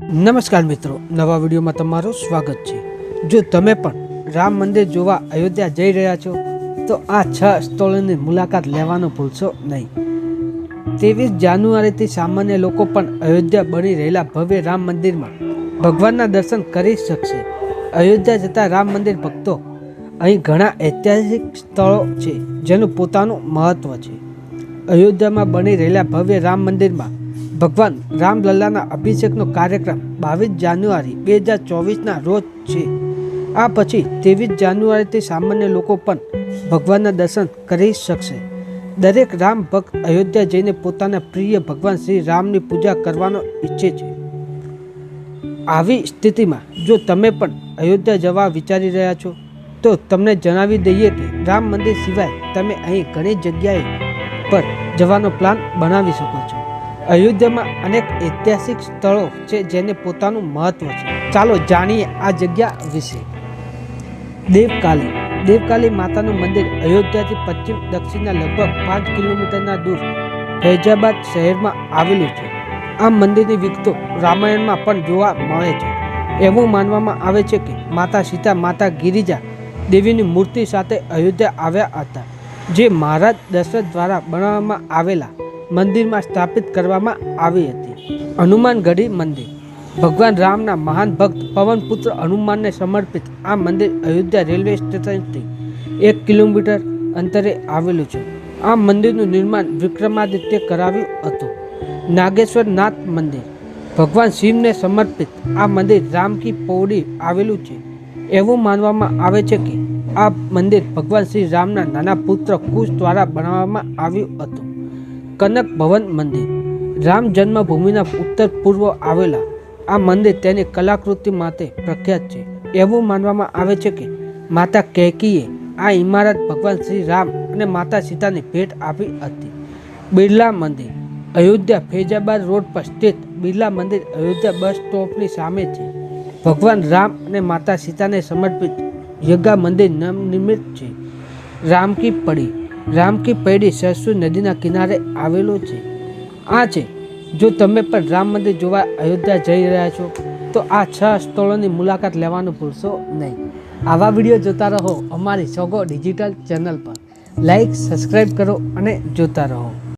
નમસ્કાર મિત્રો, નવા વિડીયોમાં તમારું સ્વાગત છે. જો તમે પણ રામ મંદિર જોવા અયોધ્યા જઈ રહ્યા છો, તો આ છ સ્થળોની મુલાકાત લેવાનું ભૂલશો નહીં. ત્રેવીસ જાન્યુઆરીથી સામાન્ય લોકો પણ અયોધ્યા બની રહેલા ભવ્ય રામ મંદિરમાં ભગવાનના દર્શન કરી શકશે. અયોધ્યા જતા રામ મંદિર ભક્તો અહીં ઘણા ઐતિહાસિક સ્થળો છે, જેનું પોતાનું મહત્વ છે. અયોધ્યામાં બની રહેલા ભવ્ય રામ મંદિરમાં ભગવાન રામલલ્લાના અભિષેકનો કાર્યક્રમ બાવીસ જાન્યુઆરી બે હજાર ચોવીસના રોજ છે. આ પછી ત્રેવીસ જાન્યુઆરીથી સામાન્ય લોકો પણ ભગવાનના દર્શન કરી શકશે. દરેક રામ ભક્ત અયોધ્યા જઈને પોતાના પ્રિય ભગવાન શ્રી રામની પૂજા કરવાનો ઈચ્છે છે. આવી સ્થિતિમાં જો તમે પણ અયોધ્યા જવા વિચારી રહ્યા છો, તો તમને જણાવી દઈએ કે રામ મંદિર સિવાય તમે અહીં ઘણી જગ્યાએ પર જવાનો પ્લાન બનાવી શકો છો. અયોધ્યામાં અનેક ઐતિહાસિક સ્થળો છે જેને પોતાનું મહત્વ છે. ચાલો જાણીએ આ જગ્યા વિશે. દેવકાલી. દેવકાલી માતાનું મંદિર અયોધ્યાથી પશ્ચિમ દક્ષિણના લગભગ પાંચ કિલોમીટરના દૂર ફૈજાબાદ શહેરમાં આવેલું છે. આ મંદિરની વિગતો રામાયણમાં પણ જોવા મળે છે. એવું માનવામાં આવે છે કે માતા સીતા માતા ગિરિજા દેવીની મૂર્તિ સાથે અયોધ્યા આવ્યા હતા, જે મહારાજ દશરથ દ્વારા બનાવવામાં આવેલા મંદિરમાં સ્થાપિત કરવામાં આવી હતી. હનુમાનગઢી મંદિર. ભગવાન રામના મહાન ભક્ત પવનપુત્ર હનુમાનને સમર્પિત આ મંદિર અયોધ્યા રેલવે સ્ટેશનથી એક કિલોમીટર અંતરે આવેલું છે. આ મંદિરનું નિર્માણ વિક્રમાદિત્ય કરાવ્યું હતું. નાગેશ્વરનાથ મંદિર. ભગવાન શિવને સમર્પિત આ મંદિર રામ કી પૌડી આવેલું છે. એવું માનવામાં આવે છે કે આ મંદિર ભગવાન શ્રી રામના નાના પુત્ર કુશ દ્વારા બનાવવામાં આવ્યું હતું. કનક ભવન મંદિર. રામ જન્મભૂમિના ઉત્તર પૂર્વ આવેલા. આ મંદિર તેની કલાકૃતિ માટે પ્રખ્યાત છે. એવું માનવામાં આવે છે કે માતા કૈકીએ આ ઇમારત ભગવાન શ્રી રામ અને માતા સીતાની ભેટ આપી હતી. બિરલા મંદિર. અયોધ્યા ફૈજાબાદ રોડ પર સ્થિત બિરલા મંદિર અયોધ્યા બસ સ્ટોપની સામે છે. ભગવાન રામ અને માતા સીતાને સમર્પિત યગા મંદિર નિર્મિત છે. રામકી પડી. રામકી પૈડી સરસુ નદીના કિનારે આવેલો છે. આ છે. જો તમે પણ રામ મંદિર જોવા અયોધ્યા જઈ રહ્યા છો, તો આ છ સ્થળોની મુલાકાત લેવાનું ભૂલશો નહીં. આવા વીડિયો જોતા રહો અમારી સોગો ડિજિટલ ચેનલ પર. લાઈક સબસ્ક્રાઈબ કરો અને જોતા રહો.